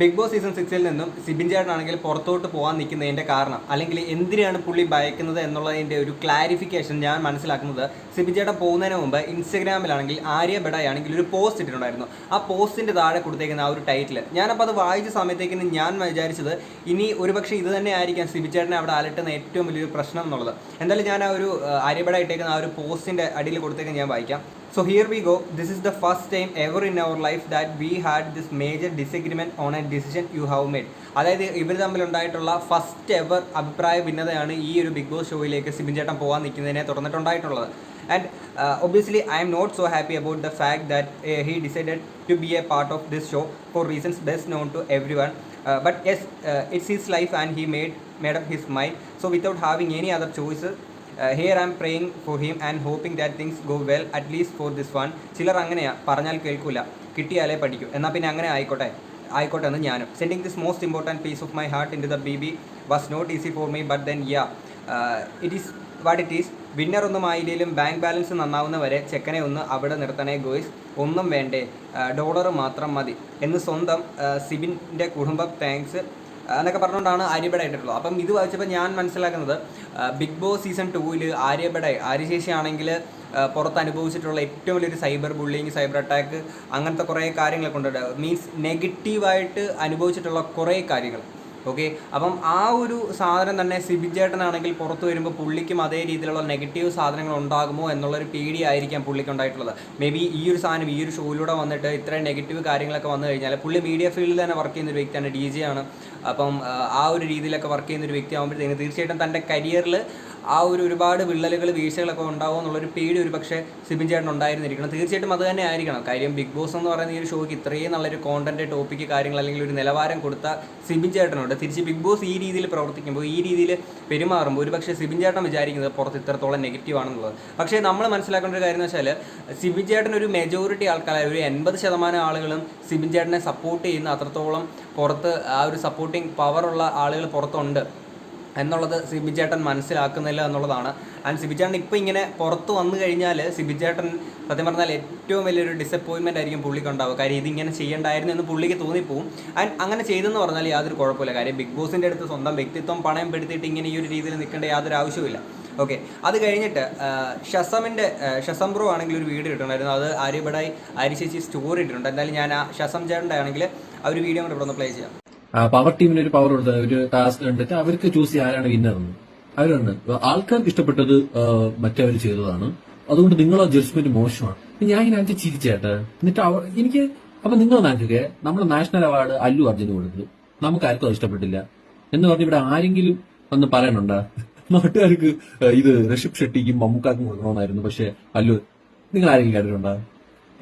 Big boss season സിക്സിൽ നിന്നും സിബിൻ ചേട്ടനാണെങ്കിൽ പുറത്തോട്ട് പോകാൻ നിൽക്കുന്നതിന്റെ കാരണം അല്ലെങ്കിൽ എന്തിനാണ് പുള്ളി ഭയക്കുന്നത് എന്നുള്ളതിന്റെ ഒരു ക്ലാരിഫിക്കേഷൻ ഞാൻ മനസ്സിലാക്കുന്നത് സിബിൻ ചേട്ടൻ പോകുന്നതിന് മുമ്പ് ഇൻസ്റ്റഗ്രാമിലാണെങ്കിൽ ആര്യ ബെഡായി ആണെങ്കിൽ ഒരു പോസ്റ്റ് ഇട്ടിട്ടുണ്ടായിരുന്നു. ആ പോസ്റ്റിന്റെ താഴെ കൊടുത്തേക്കുന്ന ആ ഒരു ടൈറ്റിൽ ഞാനപ്പോൾ അത് വായിച്ച സമയത്തേക്കിന് ഞാൻ വിചാരിച്ചത് ഇനി ഒരുപക്ഷെ ഇത് തന്നെ ആയിരിക്കാം സിബിൻ ചേട്ടനെ അവിടെ അലട്ടുന്ന ഏറ്റവും വലിയൊരു പ്രശ്നം എന്നുള്ളത്. എന്തായാലും ഞാൻ ആ ഒരു ആര്യ ഇട്ടേക്കുന്ന ആ ഒരു പോസ്റ്റിന്റെ അടിയിൽ കൊടുത്തേക്ക് ഞാൻ വായിക്കാം. So here we go. This is the first time ever in our life that we had this major disagreement on a decision you have made. അതായത് ഇവർ തമ്മിലുണ്ടായിട്ടുള്ള ഫസ്റ്റ് എവർ അഭിപ്രായ ഭിന്നതയാണ് ഈ ഒരു ബിഗ് ബോസ് ഷോയിലേക്ക് സിബിൻ ചേട്ടൻ പോകാൻ നിൽക്കുന്നതിനെ തുടർന്നിട്ടുണ്ടായിട്ടുള്ളത് and obviously I'm not so happy about the fact that he decided to be a part of this show for reasons best known to everyone but yes it's his life and he made made up his mind so without having any other choices here I'm praying for him and hoping that things go well at least for this one ചിലർ അങ്ങനെയാ പറഞ്ഞാൽ കേൾക്കൂല. കിട്ടിയാലേ പഠിക്കൂ. എന്നാൽ പിന്നെ അങ്ങനെ ആയിക്കോട്ടെ. ആയിക്കോട്ടെ എന്ന് ഞാനും. Sending this most important piece of my heart into the B B was not easy for me but then yeah it is what it is winner ഒന്നും ആയില്ലെങ്കിലും ബാങ്ക് ബാലൻസ് നന്നാവുന്നവരെ ചെക്കനെ ഒന്ന് അവിടെ നിർത്തണേ ഗോയ്സ് ഒന്നും വേണ്ടേ. ഡോളർ മാത്രം മതി. എന്ന് സ്വന്തം സിബിന്റെ കുടുംബം താങ്ക്സ് എന്നൊക്കെ പറഞ്ഞുകൊണ്ടാണ് ആര്യബഡ ഇട്ടിട്ടുള്ളത്. അപ്പം ഇത് വായിച്ചപ്പോൾ ഞാൻ മനസ്സിലാക്കുന്നത് ബിഗ് ബോസ് സീസൺ ടൂവിൽ ആര്യബഡ ആര്യശേഷി ആണെങ്കിൽ പുറത്ത് അനുഭവിച്ചിട്ടുള്ള ഏറ്റവും വലിയൊരു സൈബർ ബുള്ളിങ് സൈബർ അറ്റാക്ക് അങ്ങനത്തെ കുറേ കാര്യങ്ങളൊക്കെ ഉണ്ട്. മീൻസ് നെഗറ്റീവായിട്ട് അനുഭവിച്ചിട്ടുള്ള കുറേ കാര്യങ്ങൾ. ഓക്കെ അപ്പം ആ ഒരു സാധനം തന്നെ സിബിജേട്ടനാണെങ്കിൽ പുറത്ത് വരുമ്പോൾ പുള്ളിക്കും അതേ രീതിയിലുള്ള നെഗറ്റീവ് സാധനങ്ങൾ ഉണ്ടാകുമോ എന്നുള്ളൊരു പേടിയായിരിക്കാം പുള്ളിക്ക് ഉണ്ടായിട്ടുള്ളത്. മേ ബി ഈ ഒരു സാധനം ഈ ഒരു ഷോയിലൂടെ വന്നിട്ട് ഇത്രയും നെഗറ്റീവ് കാര്യങ്ങളൊക്കെ വന്നു കഴിഞ്ഞാൽ പുള്ളി മീഡിയ ഫീൽഡിൽ തന്നെ വർക്ക് ചെയ്യുന്ന ഒരു വ്യക്തിയാണ് ഡി ജെ ആണ്. അപ്പം ആ ഒരു രീതിയിലൊക്കെ വർക്ക് ചെയ്യുന്ന ഒരു വ്യക്തി ആകുമ്പോഴത്തേക്കും തീർച്ചയായിട്ടും തന്റെ കരിയറിൽ ആ ഒരു ഒരുപാട് വിള്ളലുകൾ വീഴ്ചകളൊക്കെ ഉണ്ടാവും എന്നുള്ളൊരു പേടി ഒരു പക്ഷേ സിബിൻ ചേട്ടൻ ഉണ്ടായിരുന്നിരിക്കണം. തീർച്ചയായിട്ടും അത് തന്നെ ആയിരിക്കണം. കാര്യം ബിഗ് ബോസ് എന്ന് പറയുന്ന ഈ ഒരു ഷോയ്ക്ക് ഇത്രയും നല്ലൊരു കോണ്ടന്റ് ടോപ്പിക്ക് കാര്യങ്ങൾ അല്ലെങ്കിൽ ഒരു നിലവാരം കൊടുത്ത സിബിൻ ചേട്ടനുണ്ട്. തിരിച്ച് ബിഗ് ബോസ് ഈ രീതിയിൽ പ്രവർത്തിക്കുമ്പോൾ ഈ രീതിയിൽ പെരുമാറുമ്പോൾ ഒരു പക്ഷേ സിബിൻ ചേട്ടൻ വിചാരിക്കുന്നത് പുറത്ത് ഇത്രത്തോളം നെഗറ്റീവ് ആണെന്നുള്ളത്. പക്ഷേ നമ്മൾ മനസ്സിലാക്കേണ്ട ഒരു കാര്യം എന്ന് വെച്ചാൽ സിബിൻ ചേട്ടൻ ഒരു മെജോറിറ്റി ആൾക്കാർ ഒരു എൺപത് ശതമാനം ആളുകളും സിബിൻ ചേട്ടനെ സപ്പോർട്ട് ചെയ്യുന്ന അത്രത്തോളം പുറത്ത് ആ ഒരു സപ്പോർട്ടിങ് പവറുള്ള ആളുകൾ പുറത്തുണ്ട്. എന്നുള്ളത് സിബിചേട്ടൻ മനസ്സിലാക്കുന്നില്ല എന്നുള്ളതാണ്. ആൻഡ് സിബിചേട്ടൻ ഇപ്പോൾ ഇങ്ങനെ പുറത്ത് വന്നു കഴിഞ്ഞാൽ സിബിചേട്ടൻ സത്യം പറഞ്ഞാൽ ഏറ്റവും വലിയൊരു ഡിസപ്പോയിൻമെന്റ് ആയിരിക്കും പുള്ളിക്ക് ഉണ്ടാവുക. കാര്യം ഇതിങ്ങനെ ചെയ്യേണ്ടായിരുന്നു എന്ന് പുള്ളിക്ക് തോന്നിപ്പോവും. ആൻഡ് അങ്ങനെ ചെയ്തെന്ന് പറഞ്ഞാൽ യാതൊരു കുഴപ്പമില്ല. കാര്യം ബിഗ് ബോസിന്റെ അടുത്ത് സ്വന്തം വ്യക്തിത്വം പണയം പെടുത്തിയിട്ട് ഇങ്ങനെ ഈ ഒരു രീതിയിൽ നിൽക്കേണ്ട യാതൊരു ആവശ്യവുമില്ല. ഓക്കെ അത് കഴിഞ്ഞിട്ട് ഷസമിന്റെ ഷസം ബ്രോ ആണെങ്കിൽ ഒരു വീഡിയോ ഇട്ടിട്ടുണ്ടായിരുന്നു. അത് ആര്യബടായി ആര്യ സ്റ്റോറി ഇട്ടിട്ടുണ്ട്. എന്തായാലും ഞാൻ ആ ഷസം ചേട്ടന്റെ ആണെങ്കിൽ ആ ഒരു വീഡിയോ കൂടെ ഇവിടെ ഒന്ന് പ്ലേ ചെയ്യാം. പവർ ടീമിന് ഒരു പവർ കൊടുത്ത ഒരു ടാസ്ക് കണ്ടിട്ട് അവർക്ക് ചൂസ് ചെയ്യാൻ ആരാണ് വിന്നർ എന്ന്. അവരുണ്ട് ആൾക്കാർക്ക് ഇഷ്ടപ്പെട്ടത് മറ്റവർ ചെയ്തതാണ്. അതുകൊണ്ട് നിങ്ങളെ ജഡ്ജ്മെന്റ് മോശമാണ്. ഞാൻ അതിന്റെ ചിരിച്ചേട്ടെ എന്നിട്ട് എനിക്ക് അപ്പൊ നിങ്ങൾ നാട്ടിലെ നമ്മുടെ നാഷണൽ അവാർഡ് അല്ലു അർജുന് കൊടുത്തു. നമുക്ക് ആർക്കും അത് ഇഷ്ടപ്പെട്ടില്ല. എന്ന് പറഞ്ഞ് ഇവിടെ ആരെങ്കിലും ഒന്ന് പറയണുണ്ട? നാട്ടുകാർക്ക് ഇത് ഋഷഭ് ഷെട്ടിക്കും മമ്മൂക്കാക്കും കൊടുക്കണമെന്നായിരുന്നു. പക്ഷെ അല്ലു നിങ്ങൾ ആരെങ്കിലും കേട്ടിട്ടുണ്ടോ?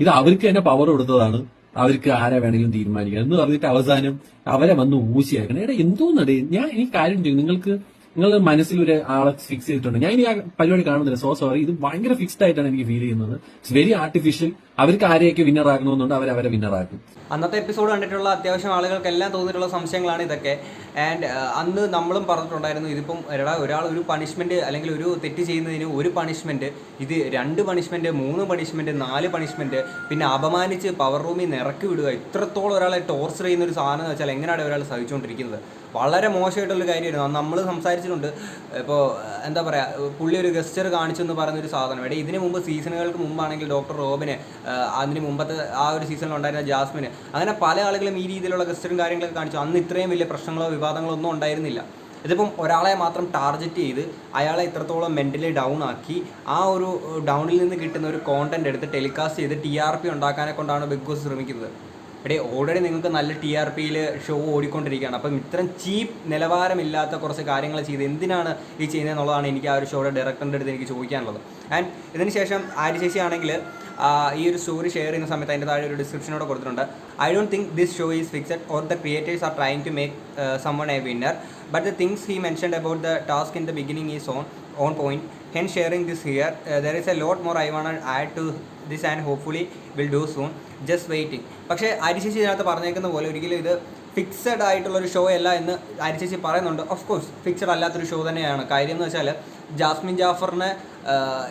ഇത് അവർക്ക് തന്നെ പവർ കൊടുത്തതാണ്. അവർക്ക് ആരെ വേണമെങ്കിലും തീരുമാനിക്കാം എന്ന് പറഞ്ഞിട്ട് അവസാനം അവരെ വന്ന് ഊശിയാക്കണം. എടാ എന്തോന്നടേ? ഞാൻ എനിക്ക് കാര്യം ചെയ്യും. നിങ്ങൾക്ക് നിങ്ങളുടെ മനസ്സിൽ ഒരു ആളെ ഫിക്സ് ചെയ്തിട്ടുണ്ട്. ഞാൻ ഇനി ആ പരിപാടി കാണുന്നില്ല. സോ സോറി ഇത് ഭയങ്കര ഫിക്സ്ഡ് ആയിട്ടാണ് എനിക്ക് ഫീൽ ചെയ്യുന്നത്. ഇറ്റ്സ് വെരി ആർട്ടിഫിഷ്യൽ അവർക്ക് ആരെയൊക്കെ വിന്നർ ആകണമെന്നുണ്ട് അവർ അവരെ വിന്നർ ആക്കും അന്നത്തെ എപ്പിസോഡ് കണ്ടിട്ടുള്ള അത്യാവശ്യം ആളുകൾക്കെല്ലാം തോന്നിയിട്ടുള്ള സംശയങ്ങളാണ് ഇതൊക്കെ. ആൻഡ് അന്ന് നമ്മളും പറഞ്ഞിട്ടുണ്ടായിരുന്നു ഇതിപ്പം എടാ ഒരാൾ ഒരു പണിഷ്മെന്റ് അല്ലെങ്കിൽ ഒരു തെറ്റ് ചെയ്യുന്നതിന് ഒരു പണിഷ്മെന്റ് ഇത് രണ്ട് പണിഷ്മെന്റ് മൂന്ന് പണിഷ്മെന്റ് നാല് പണിഷ്മെന്റ് പിന്നെ അപമാനിച്ച് പവർ റൂമിൽ നിന്ന് ഇറക്കി വിടുക. ഇത്രത്തോളം ഒരാളെ ടോർച്ചർ ചെയ്യുന്ന ഒരു സാധനം എന്ന് വെച്ചാൽ എങ്ങനെയാണ് ഒരാൾ സഹിച്ചുകൊണ്ടിരിക്കുന്നത്? വളരെ മോശമായിട്ടുള്ള കാര്യമായിരുന്നു. നമ്മൾ സംസാരിച്ചിട്ടുണ്ട് ഇപ്പോൾ എന്താ പറയുക പുള്ളി ഒരു ഗസ്റ്റർ കാണിച്ചു എന്ന് പറയുന്ന ഒരു സാധനം. എടേ ഇതിന് മുമ്പ് സീസണുകൾക്ക് മുമ്പാണെങ്കിൽ ഡോക്ടർ റോബിന് അതിന് മുമ്പത്തെ ആ ഒരു സീസണിൽ ഉണ്ടായിരുന്ന ജാസ്മിന് അങ്ങനെ പല ആളുകളും ഈ രീതിയിലുള്ള ഗസ്റ്ററും കാര്യങ്ങളൊക്കെ കാണിച്ചു. അന്ന് ഇത്രയും വലിയ പ്രശ്നങ്ങളോ വിവാദങ്ങളോ ഒന്നും ഉണ്ടായിരുന്നില്ല. ഇതിപ്പം ഒരാളെ മാത്രം ടാർഗറ്റ് ചെയ്ത് അയാളെ ഇത്രത്തോളം മെന്റലി ഡൗൺ ആക്കി ആ ഒരു ഡൗണിൽ നിന്ന് കിട്ടുന്ന ഒരു കോണ്ടന്റ് എടുത്ത് ടെലികാസ്റ്റ് ചെയ്ത് ടി ആർ പി ഉണ്ടാക്കാനെ കൊണ്ടാണ് ബിഗ് ബോസ് ശ്രമിക്കുന്നത്. എടേ ഓൾറെഡി നിങ്ങൾക്ക് നല്ല ടി ആർ പിയിൽ ഷോ ഓടിക്കൊണ്ടിരിക്കുകയാണ്. അപ്പം ഇത്രയും ചീപ്പ് നിലവാരമില്ലാത്ത കുറച്ച് കാര്യങ്ങൾ ചെയ്ത് എന്തിനാണ് ഈ ചെയ്യുന്നത് എന്നുള്ളതാണ് എനിക്ക് ആ ഒരു ഷോയുടെ ഡയറക്ടറിന്റെ അടുത്ത് എനിക്ക് ചോദിക്കാനുള്ളത്. ആൻഡ് ഇതിന് ശേഷം ആര്യ ചേച്ചി ആണെങ്കിൽ ഈ ഒരു സ്റ്റോറി ഷെയർ ചെയ്യുന്ന സമയത്ത് അതിന്റെ താഴെ ഒരു ഡിസ്ക്രിപ്ഷനോട് കൊടുത്തിട്ടുണ്ട്. I don't think this show is fixed or the creators are trying to make someone a winner but the things he mentioned about the task in the beginning is on. On point hence sharing this here uh, there is a lot more i want to add to this and hopefully will do soon just waiting പക്ഷേ അരിശേഷി ഇതിനകത്ത് പറഞ്ഞേക്കുന്ന പോലെ ഒരിക്കലും ഇത് fixed ആയിട്ടുള്ളൊരു show അല്ല എന്ന് അരിശേഷി പറയുന്നുണ്ട് ഓഫ് കോഴ്സ് ഫിക്സഡ് അല്ലാത്തൊരു ഷോ തന്നെയാണ് കാര്യം എന്ന് വെച്ചാൽ ജാസ്മിൻ ജാഫറിനെ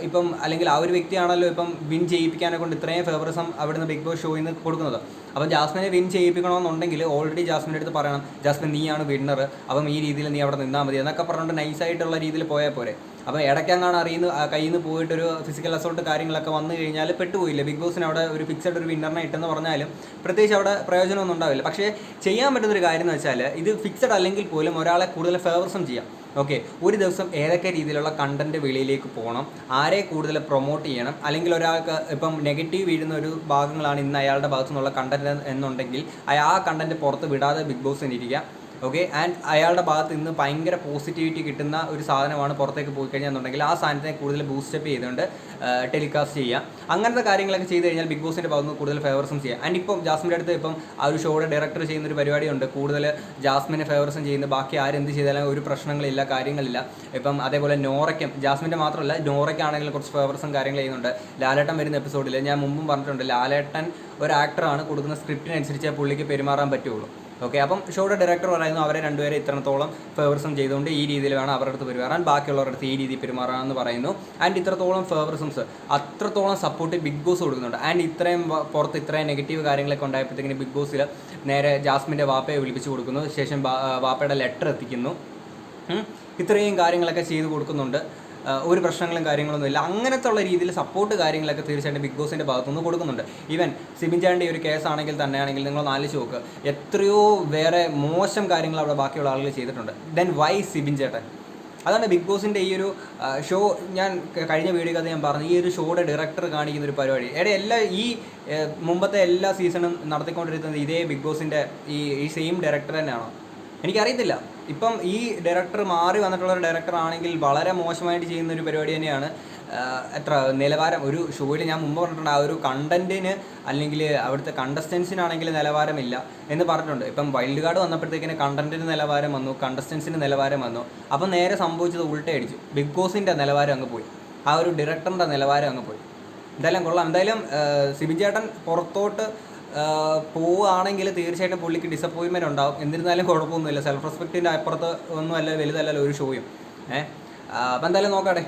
ഇപ്പം അല്ലെങ്കിൽ ആ ഒരു വ്യക്തിയാണല്ലോ ഇപ്പം വിൻ ചെയ്യിപ്പിക്കാനെ കൊണ്ട് ഇത്രയും ഫേവറിസം അവിടുന്ന് ബിഗ് ബോസ് ഷോയിൽ നിന്ന് കൊടുക്കുന്നത്. അപ്പം ജാസ്മിനെ വിൻ ചെയ്യിപ്പിക്കണമെന്നുണ്ടെങ്കിൽ ഓൾറെഡി ജാസ്മിന്റെ അടുത്ത് പറയണം ജാസ്മിൻ നീയാണ് വിന്നർ അപ്പം ഈ രീതിയിൽ നീ അവിടെ നിന്നാൽ മതി. എന്നൊക്കെ പറഞ്ഞുകൊണ്ട് നൈസായിട്ടുള്ള രീതിയിൽ പോയാൽ പോരെ. അപ്പോൾ ഇടയ്ക്കങ്ങാണ് അറിയുന്ന കയ്യിൽ നിന്ന് പോയിട്ടൊരു ഫിസിക്കൽ അസോൾട്ട് കാര്യങ്ങളൊക്കെ വന്നു കഴിഞ്ഞാൽ പെട്ടുപോയില്ല? ബിഗ് ബോസിന് അവിടെ ഒരു ഫിക്സഡ് ഒരു വിന്നറിനെ ഇട്ടെന്ന് പറഞ്ഞാലും പ്രത്യേകിച്ച് അവിടെ പ്രയോജനമൊന്നും ഉണ്ടാവില്ല. പക്ഷേ ചെയ്യാൻ പറ്റുന്നൊരു കാര്യം എന്ന് വെച്ചാൽ ഇത് ഫിക്സഡ് അല്ലെങ്കിൽ പോലും ഒരാളെ കൂടുതൽ ഫേവറിസം ചെയ്യാം. ഓക്കെ ഒരു ദിവസം ഏതൊക്കെ രീതിയിലുള്ള കണ്ടന്റ് വെളിയിലേക്ക് പോകണം ആരെ കൂടുതൽ പ്രൊമോട്ട് ചെയ്യണം അല്ലെങ്കിൽ ഒരാൾക്ക് ഇപ്പം നെഗറ്റീവ് വീഴുന്ന ഒരു ഭാഗങ്ങളാണ് ഇന്ന് അയാളുടെ ഭാഗത്തു നിന്നുള്ള കണ്ടന്റ് എന്നുണ്ടെങ്കിൽ ആ കണ്ടന്റ് പുറത്ത് വിടാതെ ബിഗ് ബോസിന് ഇരിക്കുക. ഓക്കെ ആൻഡ് അയാളുടെ ഭാഗത്ത് നിന്ന് ഭയങ്കര പോസിറ്റിവിറ്റി കിട്ടുന്ന ഒരു സാധനമാണ് പുറത്തേക്ക് പോയി കഴിഞ്ഞാൽ ആ സാധനത്തെ കൂടുതൽ ബൂസ്റ്റപ്പ് ചെയ്തുകൊണ്ട് ടെലികാസ്റ്റ് ചെയ്യുക. അങ്ങനത്തെ കാര്യങ്ങളൊക്കെ ചെയ്ത് കഴിഞ്ഞാൽ ബിഗ് ബോസിന്റെ ഭാഗത്ത് നിന്ന് കൂടുതൽ ഫേവർസും ചെയ്യാം ആൻഡ് ഇപ്പം ജാസ്മിന്റെ അടുത്ത് ഇപ്പം ആ ഒരു ഷോയുടെ ഡയറക്ടർ ചെയ്യുന്ന ഒരു പരിപാടിയുണ്ട്. കൂടുതൽ ജാസ്മിനെ ഫേവർസും ചെയ്യുന്ന ബാക്കി ആരെന്ത് ചെയ്താലും ഒരു പ്രശ്നങ്ങളില്ല കാര്യങ്ങളില്ല. ഇപ്പം അതേപോലെ നോറയ്ക്കും ജാസ്മിന്റെ മാത്രമല്ല നോറയ്ക്കാണെങ്കിലും കുറച്ച് ഫേവർസും കാര്യങ്ങൾ ചെയ്യുന്നുണ്ട്. ലാലേട്ടൻ വരുന്ന എപ്പിസോഡിൽ ഞാൻ മുമ്പും പറഞ്ഞിട്ടുണ്ട് ലാലേട്ടൻ ഒരു ആക്ടറാണ് കൊടുക്കുന്ന സ്ക്രിപ്റ്റിനനുസരിച്ച് പുള്ളിക്ക് പെരുമാറാൻ പറ്റുള്ളൂ. ഓക്കെ അപ്പം ഷോയുടെ ഡയറക്ടർ പറയുന്നു അവരെ രണ്ടുപേരെ ഇത്രത്തോളം ഫേവറിസം ചെയ്തുകൊണ്ട് ഈ രീതിയിൽ വേണം അവരുടെ അടുത്ത് പെരുമാറാൻ ബാക്കിയുള്ളവരുടെ അടുത്ത് ഈ രീതിയിൽ പെരുമാറാമെന്ന് പറയുന്നു. ആൻഡ് ഇത്രത്തോളം ഫേവർസംസ് അത്രത്തോളം സപ്പോർട്ട് ബിഗ് ബോസ് കൊടുക്കുന്നുണ്ട്. ആൻഡ് ഇത്രയും പുറത്ത് ഇത്രയും നെഗറ്റീവ് കാര്യങ്ങളൊക്കെ ഉണ്ടായപ്പോഴത്തേക്കിന് ബിഗ് ബോസിൽ നേരെ ജാസ്മിന്റെ വാപ്പയെ വിളിപ്പിച്ച് കൊടുക്കുന്നു. ശേഷം വാപ്പയുടെ ലെറ്റർ എത്തിക്കുന്നു. ഇത്രയും കാര്യങ്ങളൊക്കെ ചെയ്ത് കൊടുക്കുന്നുണ്ട്. ഒരു പ്രശ്നങ്ങളും കാര്യങ്ങളൊന്നും ഇല്ല. അങ്ങനത്തെ ഉള്ള രീതിയിൽ സപ്പോർട്ട് കാര്യങ്ങളൊക്കെ തീർച്ചയായിട്ടും ബിഗ് ബോസിന്റെ ഭാഗത്തുനിന്ന് കൊടുക്കുന്നുണ്ട്. ഈവൻ സിബിൻ ചാണ്ടി ഒരു കേസാണെങ്കിൽ തന്നെയാണെങ്കിൽ നിങ്ങൾ നാലിച്ച് നോക്ക്. എത്രയോ വേറെ മോശം കാര്യങ്ങൾ അവിടെ ബാക്കിയുള്ള ആളുകൾ ചെയ്തിട്ടുണ്ട്. ദെൻ വൈ സിബിൻ ചേട്ടൻ? അതാണ് ബിഗ് ബോസിന്റെ ഈ ഒരു ഷോ ഞാൻ കഴിഞ്ഞ വീഡിയോ കഥ ഞാൻ പറഞ്ഞു. ഈ ഒരു ഷോയുടെ ഡയറക്ടർ കാണിക്കുന്ന ഒരു പരിപാടി. എടെ എല്ലാ ഈ മുമ്പത്തെ എല്ലാ സീസണും നടത്തിക്കൊണ്ടിരുന്നത് ഇതേ ബിഗ് ബോസിന്റെ ഈ സെയിം ഡയറക്ടർ തന്നെയാണോ? എനിക്കറിയത്തില്ല. ഇപ്പം ഈ ഡയറക്ടർ മാറി വന്നിട്ടുള്ള ഒരു ഡയറക്ടർ ആണെങ്കിൽ വളരെ മോശമായിട്ട് ചെയ്യുന്ന ഒരു പരിപാടി തന്നെയാണ്. എത്ര നിലവാരം ഒരു ഷോയിൽ ഞാൻ മുമ്പ് പറഞ്ഞിട്ടുണ്ട് ആ ഒരു കണ്ടന്റിന് അല്ലെങ്കിൽ അവിടുത്തെ കണ്ടസ്റ്റൻസിനാണെങ്കിൽ നിലവാരമില്ല എന്ന് പറഞ്ഞിട്ടുണ്ട്. ഇപ്പം വൈൽഡ് കാർഡ് വന്നപ്പോഴത്തേക്കിന് കണ്ടന്റിന് നിലവാരം വന്നു കണ്ടസ്റ്റൻസിന് നിലവാരം വന്നു. അപ്പം നേരെ സംഭവിച്ചത് ഉൾട്ടയടിച്ചു ബിഗ് ബോസിന്റെ നിലവാരം അങ്ങ് പോയി. ആ ഒരു ഡയറക്ടറിന്റെ നിലവാരം അങ്ങ് പോയി. എന്തായാലും കൊള്ളാം. എന്തായാലും സിബിചേട്ടൻ ചേട്ടൻ പുറത്തോട്ട് പോവുകയാണെങ്കിൽ തീർച്ചയായിട്ടും പുള്ളിക്ക് ഡിസപ്പോയിൻമെന്റ് ഉണ്ടാവും. എന്നിരുന്നാലും കുഴപ്പമൊന്നുമില്ല. സെൽഫ് റെസ്പെക്റ്റിന്റെ അപ്പുറത്ത് ഒന്നും അല്ല വലുതല്ലല്ലോ ഒരു ഷോയും ഏഹ് അപ്പം എന്തായാലും നോക്കാടെ.